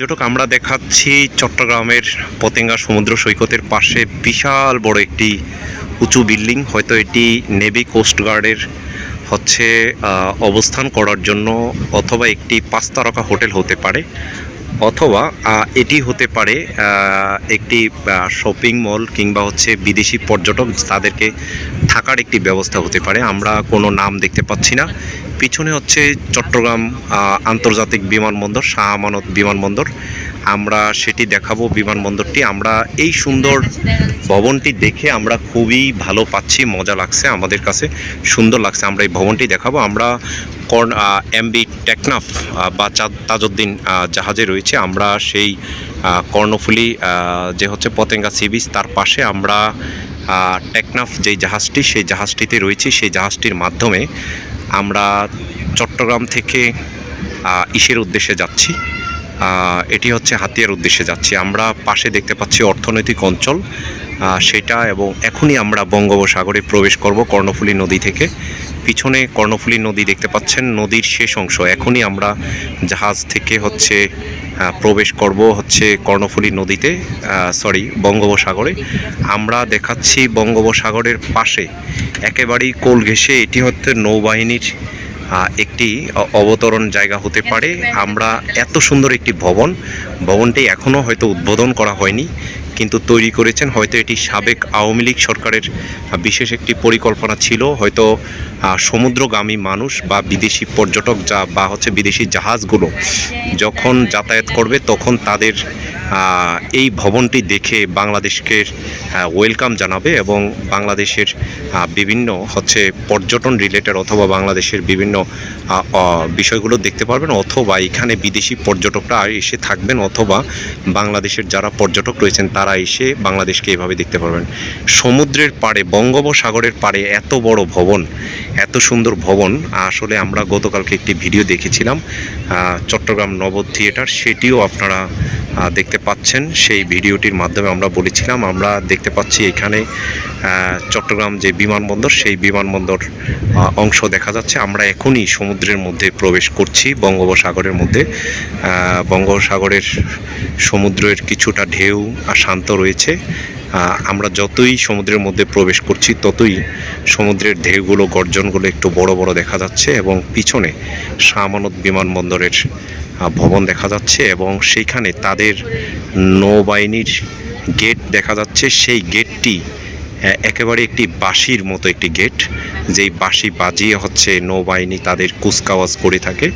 যেটুক আমরা দেখাচ্ছি, চট্টগ্রামের পতেঙ্গা সমুদ্র সৈকতের পাশে বিশাল বড় একটি উঁচু বিল্ডিং। হয়তো এটি নেভি কোস্টগার্ডের হচ্ছে অবস্থান করার জন্য অথবা একটি পাঁচ তারকা হোটেল হতে পারে। অথবা এটি হতে পারে একটি শপিং মল কিংবা হচ্ছে বিদেশি পর্যটক তাদেরকে থাকার একটি ব্যবস্থা হতে পারে। আমরা কোনো নাম দেখতে পাচ্ছি না। পিছনে হচ্ছে চট্টগ্রাম আন্তর্জাতিক বিমানবন্দর, শাহ আমানত বিমানবন্দর। আমরা সেটি দেখাবো বিমানবন্দরটি। আমরা এই সুন্দর ভবনটি দেখে আমরা খুবই ভালো পাচ্ছি, মজা লাগছে আমাদের কাছে, সুন্দর লাগছে। আমরা এই ভবনটি দেখাবো। আমরা কর্ন এমবি টেকনাফ বা তাজউদ্দিন জাহাজে রয়েছে। আমরা সেই কর্ণফুলী যে হচ্ছে পতেঙ্গা সি বিচ, তার পাশে আমরা টেকনাফ যেই জাহাজটি, সেই জাহাজটিতে রয়েছি। সেই জাহাজটির মাধ্যমে আমরা চট্টগ্রাম থেকে ইসের উদ্দেশ্যে যাচ্ছি। এটি হচ্ছে হাতিয়ার উদ্দেশ্যে যাচ্ছি। আমরা পাশে দেখতে পাচ্ছি অর্থনৈতিক অঞ্চল সেটা এবং এখনই আমরা বঙ্গোপসাগরে প্রবেশ করব কর্ণফুলী নদী থেকে। পিছনে কর্ণফুলী নদী দেখতে পাচ্ছেন। নদীর শেষ অংশ। এখনই আমরা জাহাজ থেকে হচ্ছে প্রবেশ করব হচ্ছে কর্ণফুলী নদীতে সরি বঙ্গোপসাগরে। আমরা দেখাচ্ছি বঙ্গোপসাগরের পাশে একেবারেই কোল ঘেঁষে এটি হচ্ছে নৌবাহিনীর একটি অবতরণ জায়গা হতে পারে। আমরা এত সুন্দর একটি ভবন, ভবনটি এখনও হয়তো উদ্বোধন করা হয়নি। কিন্তু তৈরি করেছেন। হয়তো এটি সাবেক আওয়ামী লীগ সরকারের বিশেষ একটি পরিকল্পনা ছিল। হয়তো সমুদ্রগামী মানুষ বা বিদেশি পর্যটক যা, বা হচ্ছে বিদেশি জাহাজগুলো যখন যাতায়াত করবে, তখন তাদের এই ভবনটি দেখে বাংলাদেশকে ওয়েলকাম জানাবে এবং বাংলাদেশের বিভিন্ন হচ্ছে পর্যটন রিলেটেড অথবা বাংলাদেশের বিভিন্ন বিষয়গুলো দেখতে পারবেন অথবা এখানে বিদেশি পর্যটকরা এসে থাকবেন অথবা বাংলাদেশের যারা পর্যটক রয়েছেন তারা এসে বাংলাদেশকে এভাবে দেখতে পারবেন। সমুদ্রের পাড়ে বঙ্গোপসাগরের পাড়ে এত বড় ভবন এত সুন্দর ভবন আসলে আমরা গতকালকে একটি ভিডিও দেখেছিলাম চট্টগ্রাম নবদ থিয়েটার সেটিও আপনারা আহ, দেখতে পাচ্ছেন, সেই ভিডিওটির মাধ্যমে আমরা বলেছিলাম, আমরা দেখতে পাচ্ছি এখানে চট্টগ্রাম যে বিমানবন্দর, সেই বিমানবন্দর অংশ দেখা যাচ্ছে। আমরা এখনই সমুদ্রের মধ্যে প্রবেশ করছি, বঙ্গোপসাগরের মধ্যে। বঙ্গোপসাগরের সমুদ্রের কিছুটা ঢেউ আর শান্ত রয়েছে। আমরা যতই সমুদ্রের মধ্যে প্রবেশ করছি, ততই সমুদ্রের ঢেউগুলো, গর্জনগুলো একটু বড় বড় দেখা যাচ্ছে এবং পিছনে শাহমানত বিমানবন্দরের ভবন দেখা যাচ্ছে এবং সেইখানে তাদের নৌবাহিনীর গেট দেখা যাচ্ছে। সেই গেটটি একেবারে একটি বাঁশির মতো একটি গেট। যেই বাঁশি বাজিয়ে হচ্ছে নৌবাহিনী তাদের কুচকাওয়াজ করে থাকে,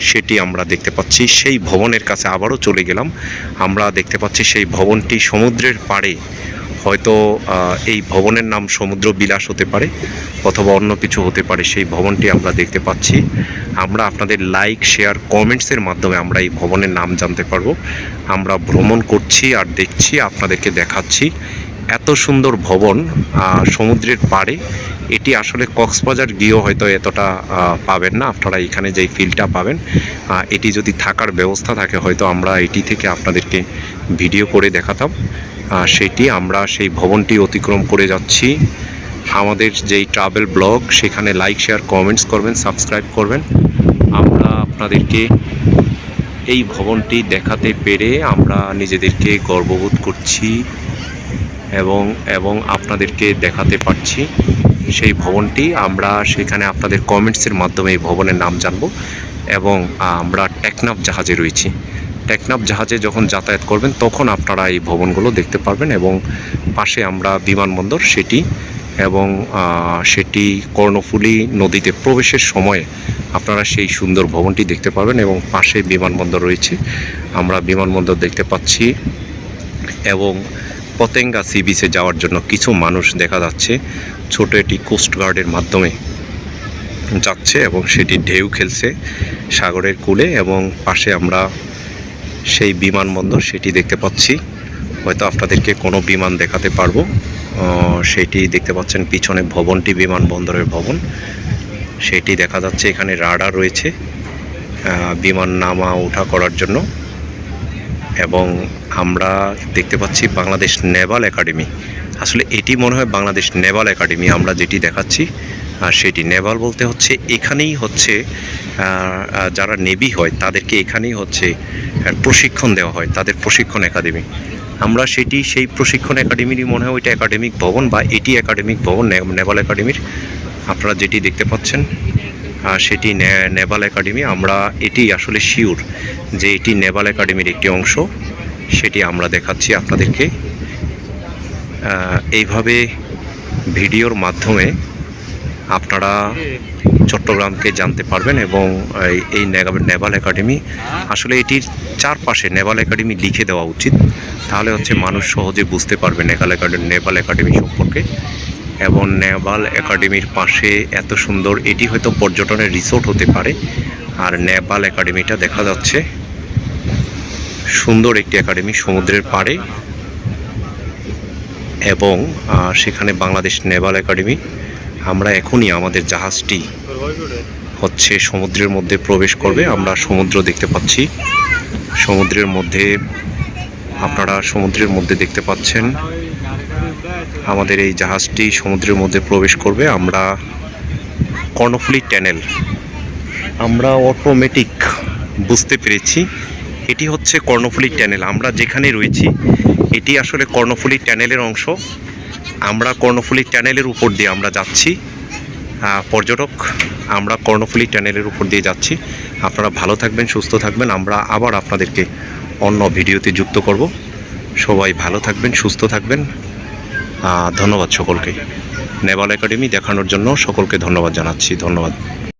সেটি আমরা দেখতে পাচ্ছি। সেই ভবনের কাছে আবারও চলে গেলাম। আমরা দেখতে পাচ্ছি সেই ভবনটি সমুদ্রের পাড়ে হয়তো এই ভবনের নাম সমুদ্র বিলাস হতে পারে অথবা অন্য কিছু হতে পারে, সেই ভবনটি আমরা দেখতে পাচ্ছি। আমরা আপনাদের লাইক শেয়ার কমেন্টসের মাধ্যমে আমরা এই ভবনের নাম জানতে পারব। আমরা ভ্রমণ করছি আর দেখছি, আপনাদেরকে দেখাচ্ছি। এত সুন্দর ভবন সমুদ্রের পাড়ে। এটি আসলে কক্সবাজার গিয়েও হয়তো এতটা পাবেন না। আপনারা এখানে যেই ফিলটা পাবেন এটি যদি থাকার ব্যবস্থা থাকে, হয়তো আমরা এটি থেকে আপনাদেরকে ভিডিও করে দেখাতাম। সেটি আমরা সেই ভবনটি অতিক্রম করে যাচ্ছি। আমাদের যেই ট্রাভেল ব্লগ সেখানে লাইক শেয়ার কমেন্টস করবেন সাবস্ক্রাইব করবেন। আমরা আপনাদেরকে এই ভবনটি দেখাতে পেরে আমরা নিজেদেরকে গর্ববোধ করছি এবং এবং আপনাদেরকে দেখাতে পারছি। সেই ভবনটি আমরা সেখানে আপনাদের কমেন্টসের মাধ্যমে এই ভবনের নাম জানব এবং আমরা টেকনাফ জাহাজে রয়েছি। টেকনাফ জাহাজে যখন যাতায়াত করবেন, তখন আপনারা এই ভবনগুলো দেখতে পারবেন এবং পাশে আমরা বিমানবন্দর, সেটি এবং সেটি কর্ণফুলী নদীতে প্রবেশের সময় আপনারা সেই সুন্দর ভবনটি দেখতে পারবেন এবং পাশে বিমানবন্দর রয়েছে। আমরা বিমানবন্দর দেখতে পাচ্ছি এবং পতেঙ্গা সি বিচে যাওয়ার জন্য কিছু মানুষ দেখা যাচ্ছে। ছোট একটি কোস্টগার্ডের মাধ্যমে যাচ্ছে এবং সেটি ঢেউ খেলছে সাগরের কূলে এবং পাশে আমরা সেই বিমানবন্দর, সেটি দেখতে পাচ্ছি। হয়তো আপনাদেরকে কোনো বিমান দেখাতে পারব। সেটি দেখতে পাচ্ছেন পিছনে ভবনটি, বিমানবন্দরের ভবন। সেটি দেখা যাচ্ছে এখানে রাডার রয়েছে বিমান নামা ওঠা করার জন্য। এবং আমরা দেখতে পাচ্ছি বাংলাদেশ নেভাল একাডেমি। আসলে এটি মনে হয় বাংলাদেশ নেভাল একাডেমি, আমরা যেটি দেখাচ্ছি, আর সেটি নেভাল বলতে হচ্ছে এখানেই হচ্ছে যারা নেভি হয়, তাদেরকে এখানেই হচ্ছে প্রশিক্ষণ দেওয়া হয়, তাদের প্রশিক্ষণ একাডেমি। আমরা সেটি, সেই প্রশিক্ষণ একাডেমিরই মনে হয় ওইটা একাডেমিক ভবন বা এটি একাডেমিক ভবন নেভাল একাডেমির, আপনারা যেটি দেখতে পাচ্ছেন সেটি নেভাল একাডেমি, আমরা এটি আসলে শিওর যে এটি নেভাল একাডেমির একটি অংশ, সেটি আমরা দেখাচ্ছি আপনাদেরকে। এইভাবে ভিডিওর মাধ্যমে আপনারা চট্টগ্রামকে জানতে পারবেন এবং এই- নেভাল একাডেমি, আসলে এটির চারপাশে নেভাল একাডেমি লিখে দেওয়া উচিত। তাহলে হচ্ছে মানুষ সহজে বুঝতে পারবে নেভাল একাডেমি নেভাল একাডেমি সম্পর্কে। এবং নেভাল একাডেমির পাশে এত সুন্দর, এটি হয়তো পর্যটনের রিসোর্ট হতে পারে। আর নেভাল একাডেমিটা দেখা যাচ্ছে সুন্দর একটি একাডেমি সমুদ্রের পাড়ে। এবং সেখানে বাংলাদেশ নেভাল একাডেমি, আমরা এখনই আমাদের জাহাজটি হচ্ছে সমুদ্রের মধ্যে প্রবেশ করবে। আমরা সমুদ্র দেখতে পাচ্ছি। সমুদ্রের মধ্যে, আপনারা সমুদ্রের মধ্যে দেখতে পাচ্ছেন, আমাদের এই জাহাজটি সমুদ্রের মধ্যে প্রবেশ করবে। আমরা কর্ণফুলি ট্যানেল, আমরা অটোমেটিক বুঝতে পেরেছি। এটি হচ্ছে কর্ণফুলি ট্যানেল। আমরা যেখানে রয়েছি এটি আসলে কর্ণফুলি ট্যানেলের অংশ। আমরা কর্ণফুলি ট্যানেলের উপর দিয়ে আমরা যাচ্ছি। পর্যটক, আমরা কর্ণফুলি ট্যানেলের উপর দিয়ে যাচ্ছি। আপনারা ভালো থাকবেন, সুস্থ থাকবেন। আমরা আবার আপনাদেরকে অন্য ভিডিওতে যুক্ত করব। সবাই ভালো থাকবেন, সুস্থ থাকবেন। ধন্যবাদ সকলকে। নেভাল একাডেমি দেখানোর জন্য সকলকে ধন্যবাদ জানাচ্ছি। ধন্যবাদ।